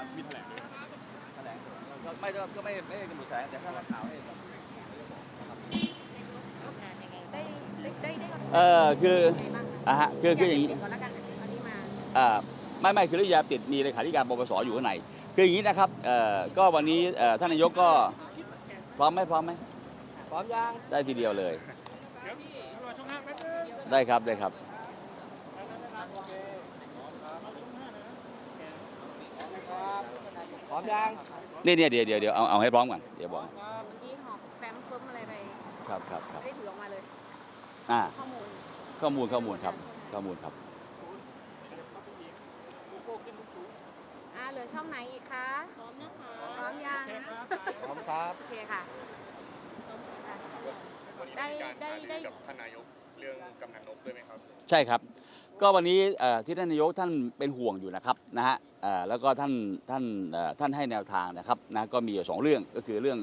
ครับมีแถลงด้วยแถลงก็ไม่ก็ไม่ไม่ได้กำหนดแถลงแต่ถ้านักข่าวให้ครับได้ได้ได้เออคืออะฮะคือคืออย่างนี้อ่าไม่ไม่คือเรื่องยาติดมีเลขาธิการปปสอยู่ข้างในคืออย่างนี้นะครับเอ่อก็วันนี้เอ่อท่านนายกก็พร้อมไหมพร้อมไหมพร้อมยังได้ทีเดียวเลยได้ครับได้ครับ พร้ อมยังนี่เนี่ยเดี๋ยวเดี๋ยวเดี๋ยวเอาเอาให้พร้อมก่อนเดี๋ยวบอกเมื่อกี้หอบแฟ้มเฟิร์มอะไรไปครับครับครับไม่ได้ถือออกมาเลย อ่าข้อมูลข้อมูลข้อมูลครับข้อมูลครับอ่าเหลือช่องไหนอีกคะพร้อมนะคะพร้อมยังพร้อมครับโอเคค่ะวันนี้ได้มีการได้หารือได้กับท่านนายกเรื่องกำนันนกด้วยไหมครับ ใช่ครับ ก็วันนี้เอ่อที่ท่านนายกท่านเป็นห่วงอยู่นะครับ นะฮะแล้วก็ท่านท่านท่านให้แนวทางนะครับนะก็มีอยู่สองเรื่องก็คือเรื่อง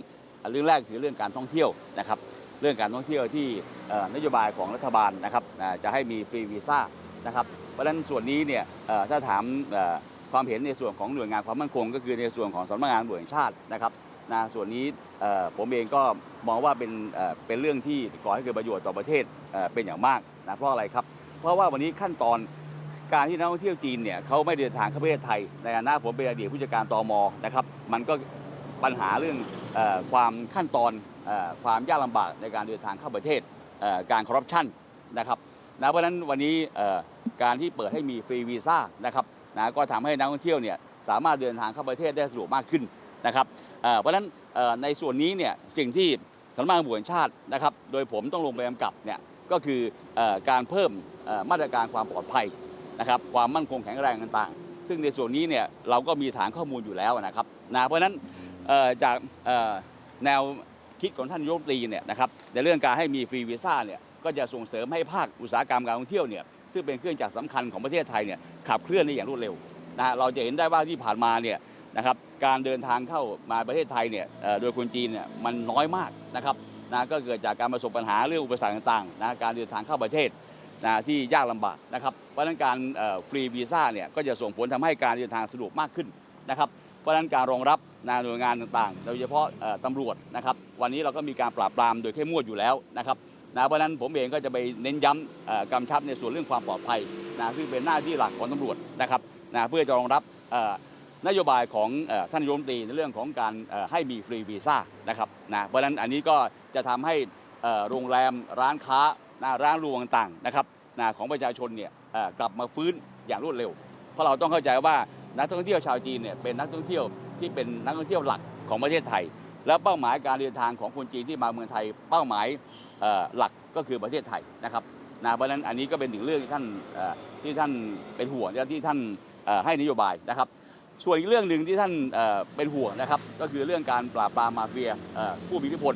เรื่องแรกคือเรื่องการท่องเที่ยวนะครับเรื่องการท่องเที่ยวที่นโยบายของรัฐบาลนะครับจะให้มีฟรีวีซ่านะครับเพราะฉะนั้นส่วนนี้เนี่ยถ้าถามความเห็นในส่วนของหน่วยงานความมั่นคง ก็คือในส่วนของสำนักงานตำรวจแห่งชาตินะครับนะส่วนนี้ผมเองก็มองว่าเป็นเป็นเรื่องที่ก่อให้เกิดประโยชน์ต่อประเทศเป็นอย่างมากนะเพราะอะไรครับ เพราะว่าวันนี้ขั้นตอน การที่นักท่องเที่ยวจีนเนี่ยเขาไม่เดินทางเข้าประเทศไทย ในฐานะผมเป็นอดีตผู้จัดการตมนะครับมันก็ปัญหาเรื่องอความขั้นตอนอความยากลำบากในการเดินทางเข้าประเทศการคอร์รัปชันนะครับนะเพราะฉะนั้นวันนี้การที่เปิดให้มีฟรีวีซ่านะครับนะก็ทำให้นักท่องเที่ยวเนี่ยสามารถเดินทางเข้าประเทศได้สะดวกมากขึ้นนะครับเพราะฉะนั้นในส่วนนี้เนี่ยสิ่งที่สำนักงานตำรวจแห่งชาตินะครับ โดยผมต้องลงไปกำกับเนี่ยก็คืออการเพิ่มมาตรการความปลอดภัย นะครับความมั่นคงแข็งแรงต่างๆ ซึ่งในส่วนนี้เนี่ยเราก็มีฐานข้อมูลอยู่แล้วนะครับนะเพราะฉะนั้นจากแนวคิดของท่านยกรัฐมตรีเนี่ยนะครับในเรื่องการให้มีฟรีวีซ่าเนี่ยก็จะส่งเสริมให้ภาคอุตสาหกรรมการท่องเที่ยวเนี่ยซึ่งเป็นเครื่องจักรสำคัญของประเทศไทยเนี่ยขับเคลื่อนได้อย่างรวดเร็วนะเราจะเห็นได้ว่าที่ผ่านมาเนี่ยนะครับการเดินทางเข้ามาประเทศไทยเนี่ยโดยคนจีนเนี่ยมันน้อยมากนะครับนะก็เกิดจากการประสบปัญหาเรื่องอุปสรรคต่างๆนะการเดินทางเข้าประเทศ นะที่ยากลำบากนะครับเพราะนั้นการฟรีวีซ่าเนี่ยก็จะส่งผลทำให้การเดินทางสะดวกมากขึ้นนะครับเพราะนั้นการรองรับนหน่วยงานต่างๆ โดยเฉพาะเอ่อตำรวจนะครับวันนี้เราก็มีการปราบปรามโดยเข้มงวดอยู่แล้วนะครับนะเพราะนั้นผมเองก็จะไปเน้นย้ำกำชับในส่วนเรื่องความปลอดภัยนะซึ่งเป็นหน้าที่หลักของตำรวจนะครับนะเพื่อจะรองรับนโยบายของท่านนายมตรีในเรื่องของการให้มีฟรีวีซ่านะครับนะเพราะนั้นอันนี้ก็จะทำให้โรงแรมร้านค้า นะร้านรวงต่างๆนะครับนะของประชาชนเนี่ยกลับมาฟื้นอย่างรวดเร็ว เพราะเราต้องเข้าใจว่านักท่องเที่ยวชาวจีนเนี่ยเป็นนักท่องเที่ยวที่เป็นนักท่องเที่ยวหลักของประเทศไทย แล้วเป้าหมายการเดินทางของคนจีนที่มาเมืองไทย เป้าหมายหลักก็คือประเทศไทยนะครับนะเพราะฉะนั้นอันนี้ก็เป็นถึงเรื่องที่ท่านที่ท่านเป็นห่วงและที่ท่านให้นโยบายนะครับส่วนอีกเรื่องหนึ่งที่ท่านเป็นห่วงนะครับ ก็คือเรื่องการปราบปรามมาเฟียผู้มีอิทธิพล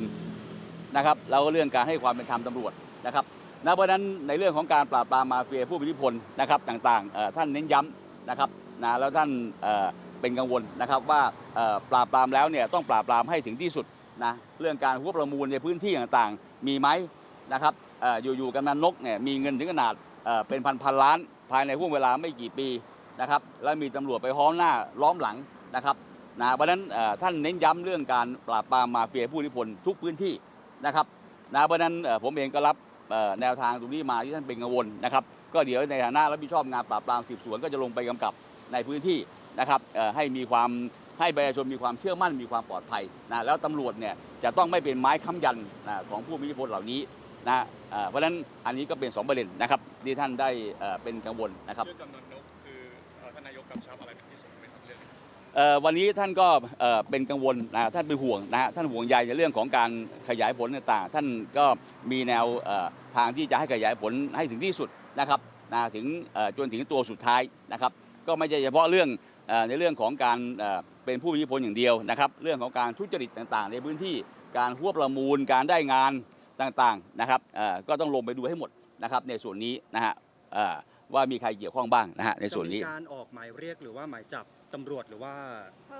นะครับแล้วก็เรื่องการให้ความเป็นธรรมตำรวจ นะครับนะเพราะฉะนั้นในเรื่องของการปราบปรามมาเฟียผู้มีอิทธิพลนะครับต่างๆท่านเน้นย้ำนะครับนะแล้วท่านเเป็นกังวลนะครับว่าปราบปรามแล้วเนี่ยต้องปราบปรามให้ถึงที่สุดนะเรื่องการหัวประมูลในพื้นที่ต่างๆ มีไหมนะครับออยู่ๆกำนันนกเนี่ยมีเงินถึงขนาดเเป็นพันๆล้าน ภายในห่วงเวลาไม่กี่ปีนะครับแล้วมีตำรวจไปห้อมหน้าล้อมหลังนะครับนะเพราะนั้นท่านเน้นย้ำเรื่องการปราบปรามมาเฟียผู้มีอิทธิพลทุกพื้นที่นะครับนะเพราะนั้นผมเองก็รับ แนวทางตรงนี้มาที่ท่านเป็นกังวลนะครับก็เดี๋ยวในฐานะรับผิดชอบงานปราบปรามสืบสวนก็จะลงไปกำกับในพื้นที่นะครับให้มีความให้ประชาชนมีความเชื่อมั่นมีความปลอดภัยนะแล้วตำรวจเนี่ยจะต้องไม่เป็นไม้ค้ำยันนะของผู้มีอิทธิพลเหล่านี้นะเพราะฉะนั้นอันนี้ก็เป็นสองประเด็นนะครับที่ท่านได้เป็นกังวลนะครับเรื่องกำนันนกคือเอ่อท่านนายกกำชับอะไรเป็นพิเศษ วันนี้ท่านก็เป็นกังวลนะท่านเป็นห่วงนะฮะท่านห่วงใยในเรื่องของการขยายผลต่างๆ ท่านก็มีแนวทางที่จะให้ขยายผลให้ถึงที่สุดนะครับนะถึงจนถึงตัวสุดท้ายนะครับ ก็ไม่ใช่เฉพาะเรื่องในเรื่องของการเป็นผู้มีอิทธิพลอย่างเดียวนะครับ เรื่องของการทุจริตต่างๆ ในพื้นที่การหัวประมูลการได้งานต่างๆนะครับก็ต้องลงไปดูให้หมดนะครับในส่วนนี้นะฮะว่ามีใครเกี่ยวข้องบ้างนะฮะในส่วนนี้การออกหมายเรียกหรือว่าหมายจับ ตำรวจหรือว่า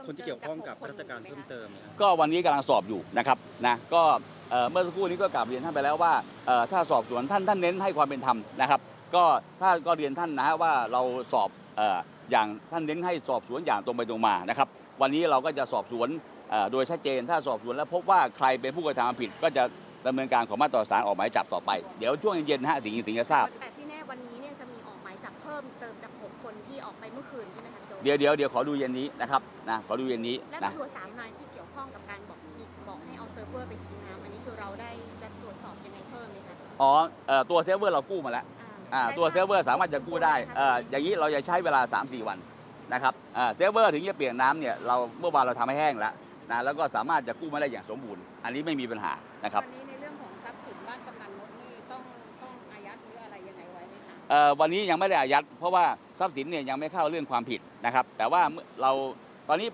คนที่เกี่ยวข้องกับราชการเพิ่มเติมนะครับก็วันนี้กำลังสอบอยู่นะครับนะก็เอ่อเมื่อสักครู่นี้ก็กลับเรียนท่านไปแล้วว่าเอ่อถ้าสอบสวนท่านท่านเน้นให้ความเป็นธรรมนะครับ ก็ถ้าก็เรียนท่านนะฮะว่าเราสอบเอ่ออย่างท่านเน้นให้สอบสวนอย่างตรงไปตรงมานะครับ วันนี้เราก็จะสอบสวนเอ่อโดยชัดเจน ถ้าสอบสวนแล้วพบว่าใครเป็นผู้กระทำความผิด ก็จะดำเนินการของมาตราสารออกหมายจับต่อไป เดี๋ยวช่วงเย็นๆนะฮะถึงถึงจะทราบ แต่ที่แน่วันนี้เนี่ยจะมีออกหมายจับเพิ่มเติมจาก6 คนที่ออกไปเมื่อคืนใช่ไหมคะโจเดี๋ยวเดี๋ยวเดี๋ยวขอดูเย็นนี้นะครับนะขอดูเย็นนี้และนะตำรวจสามนายที่เกี่ยวข้องกับการบอกมีบอกให้เอาเซิร์ฟเวอร์ไปทิ้งน้ำอันนี้คือเราได้จะตรวจสอบยังไงเพิ่มไหมคะอ๋อเอ่อตัวเซิร์ฟเวอร์เรากู้มาแล้วอ่าตัวเซิร์ฟเวอร์สามารถจะกู้ได้เอ่ออย่างนี้เราจะใช้เวลา 3-4 วันนะครับอ่าเซิร์ฟเวอร์ถึงจะเปลี่ยนน้ำเนี่ยเราเมื่อวานเราทำให้แห้งแล้วนะแล้วก็สามารถจะกู้มาได้อย่างสมบูรณ์ อันนี้ไม่มีปัญหานะครับวันนี้ในเรื่องของทรัพย์สินบ้านกำนันนกนี่ต้องต้องอายัดหรืออะไรยังไงไว้ไหมคะเอ่อวันนี้ยังไม่ได้อายัดเพราะว่า ทรัพย์สินเนี่ยยังไม่เข้าเรื่องความผิดนะครับ แต่ว่าเมื่อเราตอนนี้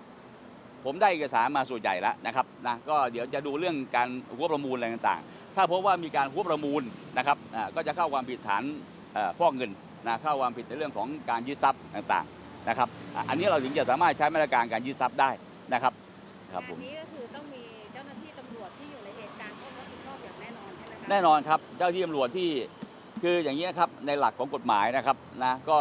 ผมได้เอกสารมาส่วนใหญ่แล้วนะครับนะก็เดี๋ยวจะดูเรื่องการหัวประมูลอะไรต่างๆ ถ้าพบว่ามีการหัวประมูลนะครับอ่าก็จะเข้าความผิดฐานเอ่อฟอกเงินนะเข้าความผิดในเรื่องของการยึดทรัพย์ต่างๆนะครับอะอันนี้เราถึงจะสามารถใช้มาตรการการยึดทรัพย์ได้นะครับครับผมอันนี้ก็คือต้องมีเจ้าหน้าที่ตำรวจที่อยู่ในเหตุการณ์ต้องรับผิดชอบอย่างแน่นอนใช่ไหมคะแน่นอนครับเจ้าที่ตำรวจที่ คืออย่างนี้ครับในหลักของกฎหมายนะครับนะก็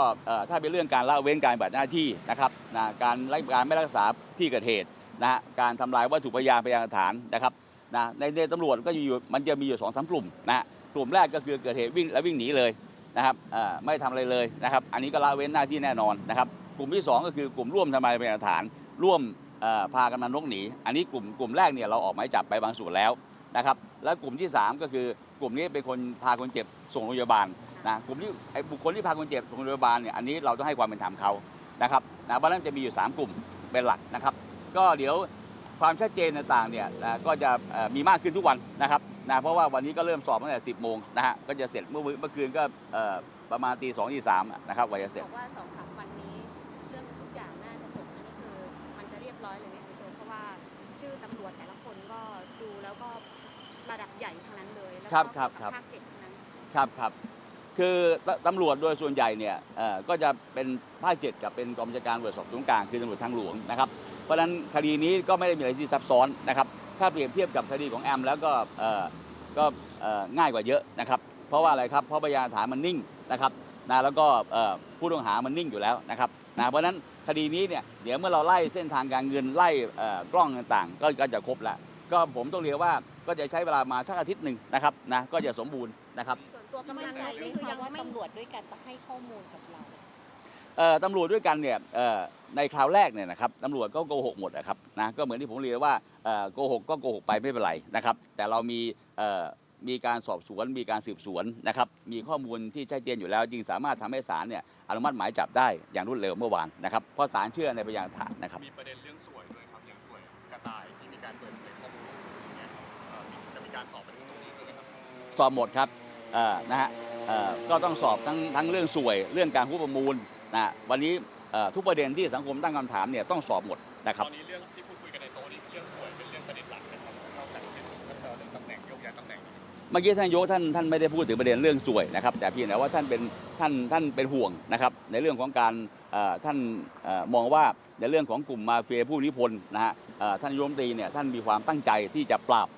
ถ้าเป็นเรื่องการละเว้นการปฏิบัติหน้าที่นะครับนะการไการไม่รักษาที่เกิดเหตุนะฮะการทำลายวัตถุพยานพยานหลักฐานนะครับนะในในตำรวจก็อยู่มันจะมีอยู่สองสามกลุ่มนะฮะกลุ่มแรกก็คือเกิดเหตุวิ่งแล้ววิ่งหนีเลยนะครับไม่ทำอะไรเลยนะครับ อันนี้ก็ละเว้นหน้าที่แน่นอนนะครับ กลุ่มที่สองก็คือกลุ่มร่วมทำลายพยานหลักฐาน ร่วมพากำนันนกหนี อันนี้กลุ่มกลุ่มแรกเนี่ยเราออกหมายจับไปบางส่วนแล้วนะครับ แล้วกลุ่มที่ 3 ก็คือ กลุ่มนี้เป็นคนพาคนเจ็บส่งโรงพยาบาลนะกลุ่มที่ไอ้บุคคลที่พาคนเจ็บส่งโรงพยาบาลเนี่ยอันนี้เราต้องให้ความเป็นธรรมเขานะครับนะเพราะฉะนั้นจะมีอยู่ 3 กลุ่มเป็นหลักนะครับ ก็เดี๋ยวความชัดเจนต่างๆเนี่ยนะก็จะมีมากขึ้นทุกวันนะครับนะเพราะว่าวันนี้ก็เริ่มสอบตั้งแต่ 10 โมงนะฮะก็จะเสร็จเมื่อเมื่อคืนก็ประมาณตีสองตีสามนะครับกว่าจะเสร็จ ระดับใหญ่ทั้งนั้นเลยแล้วก็ครับครับครับ ภาคเจ็ดทั้งนั้น ครับครับคือตตำรวจโดยส่วนใหญ่เนี่ยเอ่อก็จะเป็นภาคเจ็ดกับเป็นกองบัญชาการตำรวจสอบสวนกลางคือตำรวจทางหลวงนะครับเพราะฉะนั้นคดีนี้ก็ไม่ได้มีอะไรที่ซับซ้อนนะครับถ้าเปรียบเทียบกับคดีของแอมแล้วก็เอ่อก็เอ่อง่ายกว่าเยอะนะครับเพราะว่าอะไรครับเพราะพยานฐานมันนิ่งนะครับนะแล้วก็เอ่อผู้ต้องหามันนิ่งอยู่แล้วนะครับนะเพราะฉะนั้นคดีนี้เนี่ยเดี๋ยวเมื่อเราไล่เส้นทางการเงินไล่เอ่อกล้องต่างๆ ก็ก็จะครบแล้วก็ผมต้องเรียกว่า ก็จะใช้เวลามาสักอาทิตย์หนึ่งนะครับนะก็จะสมบูรณ์นะครับส่วนตัวกำนันนกนี่คือยังว่าตำรวจด้วยกันจะให้ข้อมูลกับเราเอ่อตำรวจด้วยกันเนี่ยเอ่อในคราวแรกเนี่ยนะครับตำรวจก็โกหกหมดนะครับนะก็เหมือนที่ผมเรียนว่าเอ่อโกหกก็โกหกไปไม่เป็นไรนะครับ แต่เรามีเอ่อมีการสอบสวนมีการสืบสวนนะครับมีข้อมูลที่ชัดเจนอยู่แล้ว จึงสามารถทำให้ศาลเนี่ยอนุมัติหมายจับได้อย่างรวดเร็วเมื่อวานนะครับเพราะศาลเชื่อในพยานหลักฐานนะครับมีประเด็นเรื่องสวยด้วยครับอย่างสวยกระต่ายที่มีการเปิดเผย การสอบไปเรื่องตรงนี้ใช่ไหมครับสอบหมดครับเอ่อนะฮะเอ่อก็ต้องสอบทั้งทั้งเรื่องสวยเรื่องการควบประมูลนะฮะวันนี้เอ่อทุกประเด็นที่สังคมตั้งคำถามเนี่ยต้องสอบหมดนะครับตอนนี้เรื่องที่พูดคุยกันในโต๊ะนี่เรื่องสวยเป็นเรื่องประเด็นหลักนะครับนอกจากเรื่องเอ่อเรื่องตำแหน่งโยกย้ายตำแหน่งเมื่อกี้ท่านนายกท่านท่านไม่ได้พูดถึงประเด็นเรื่องสวยนะครับ แต่เพียงแต่ว่าท่านเป็นท่านท่านเป็นห่วงนะครับ ในเรื่องของการเอ่อท่านเอ่อมองว่าในเรื่องของกลุ่มมาเฟียผู้มีอิทธิพลนะฮะเอ่อท่านนายกรัฐมนตรีเนี่ยท่านมีความตั้งใจที่จะปราบเอ่อ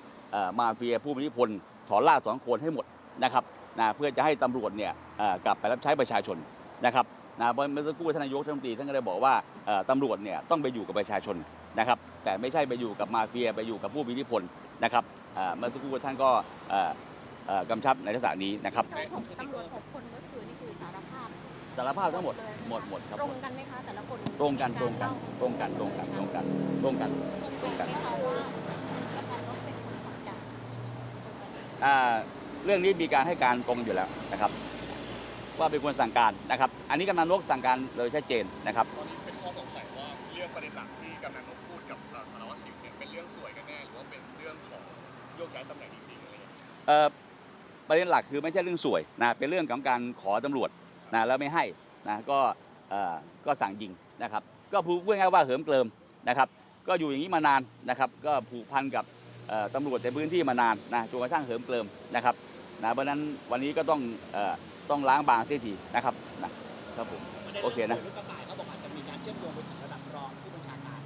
มาเฟียผู้มีอิทธิพลถอนรากถอนโคนให้หมดนะครับนะเพื่อจะให้ตำรวจเนี่ยเอ่อกลับไปรับใช้ประชาชนนะครับนะเพราะเมื่อสักครู่ท่านนายกรัฐมนตรีท่านก็ได้บอกว่าเอ่อตำรวจเนี่ยต้องไปอยู่กับประชาชนนะครับ แต่ไม่ใช่ไปอยู่กับมาเฟียไปอยู่กับผู้มีอิทธิพลนะครับเอ่อเมื่อสักครู่ท่านก็เอ่อเอ่อกำชับในลักษณะนี้นะครับโจหกตำรวจหกคนเมื่อคืนนี่คือสารภาพสารภาพทั้งหมดเลยหมดหมดครับตรงกันไหมคะแต่ละคนตรงกันตรงกันตรงกันตรงกันตรงกันตรงกันตรงกันไหมคะว่ากำนันนกเป็นคนสั่งการตรงกันไหม อ่า เรื่องนี้มีการให้การตรงอยู่แล้วนะครับ ว่าเป็นคนสั่งการนะครับ อันนี้กำนันนกสั่งการโดยชัดเจนนะครับตอนนี้เป็นข้อสงสัยว่าเรื่องประเด็นหลักที่กำนันนกพูดกับเอ่อสารวัตรสิวเนี่ยเป็นเรื่องสวยกันแน่หรือว่าเป็นเรื่องของโยกย้ายตำแหน่งจริงๆอะไรอย่างเงี้ยเอ่อประเด็นหลักคือไม่ใช่เรื่องสวยนะเป็นเรื่องของการขอตำรวจนะแล้วไม่ให้นะก็เอ่อก็สั่งยิงนะครับ ก็พูดง่ายๆว่าเหิมเกลิมนะครับ ก็อยู่อย่างนี้มานานนะครับ ก็ผูกพันกับเอ่อ ตำรวจในพื้นที่มานานนะจนกระทั่งเหิมเกลิมนะครับนะเพราะฉะนั้นวันนี้ก็ต้องเอ่อต้องล้างบางเสียทีนะครับนะครับผมโอเคนะลูกกระต่ายเขาบอกอาจจะมีการเชื่อมโยงไปถึงระดับรองผู้บัญชาการ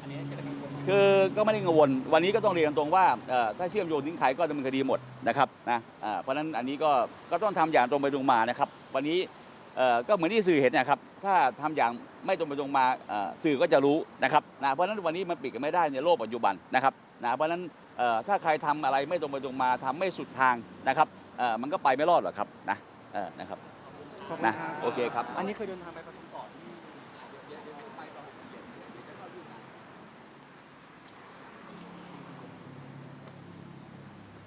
อันนี้จะกังวลไหมคือก็ไม่ได้กังวล วันนี้ก็ต้องเรียนตรงว่าเอ่อถ้าเชื่อมโยงถึงใครก็ดำเนินคดีหมดนะครับนะอ่าเพราะฉะนั้นอันนี้ก็ก็ต้องทำอย่างตรงไปตรงมานะครับ วันนี้เอ่อก็เหมือนที่สื่อเห็นนะครับ ถ้าทำอย่าง ไม่ตรงไปตรงมาเอ่อสื่อก็จะรู้นะครับนะเพราะฉะนั้นวันนี้มันปิดกันไม่ได้ในโลกปัจจุบันนะครับนะเพราะฉะนั้นเอ่อถ้าใครทำอะไรไม่ตรงไปตรงมาทำไม่สุดทางนะครับเอ่อมันก็ไปไม่รอดหรอกครับนะเออนะครับขอบคุณนะครับโอเคครับ อันนี้เคยเดินทางไปประเทศ